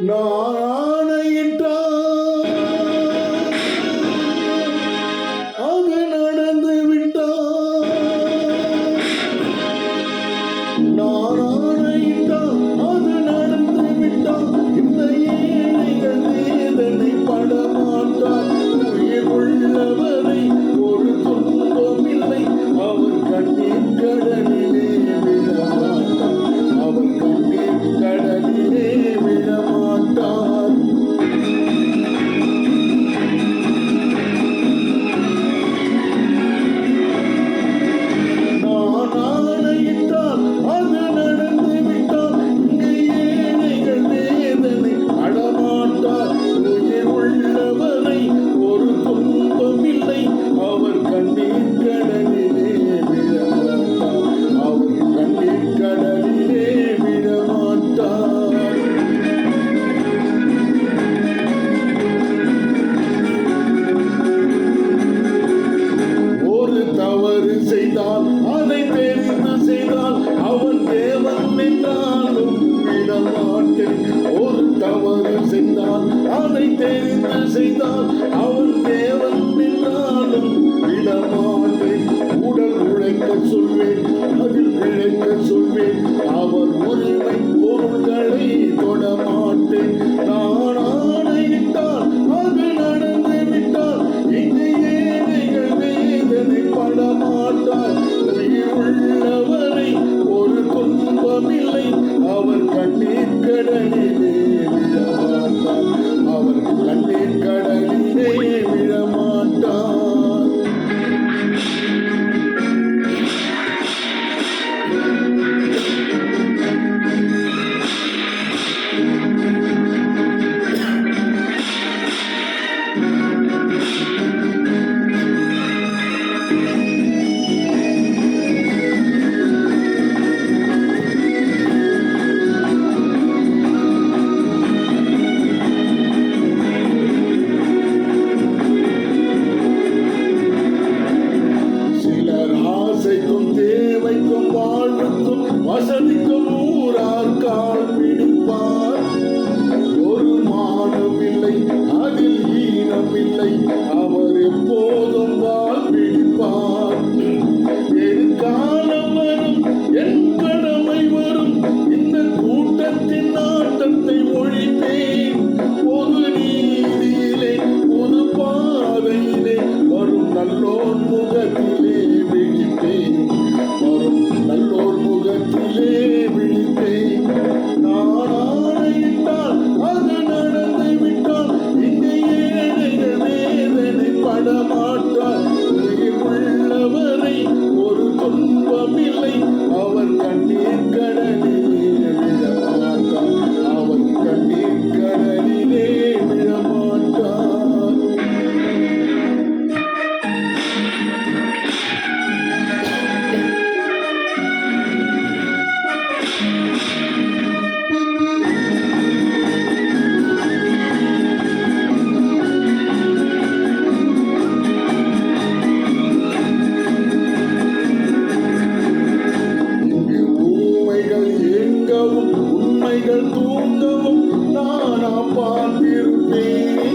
No. பயமில்லை அவர் எப்போதும் வாழ் பிடிப்பார் என் காலம் வரும் என் கடமை வரும். இந்த கூட்டத்தின் ஆட்டத்தை ஒழிப்பேன். பொது நீதியிலே பொது பாதையிலே வரும் நல்லோர் முகத்தில் ஆண்டவன் நான் பார்த்திருப்பேன்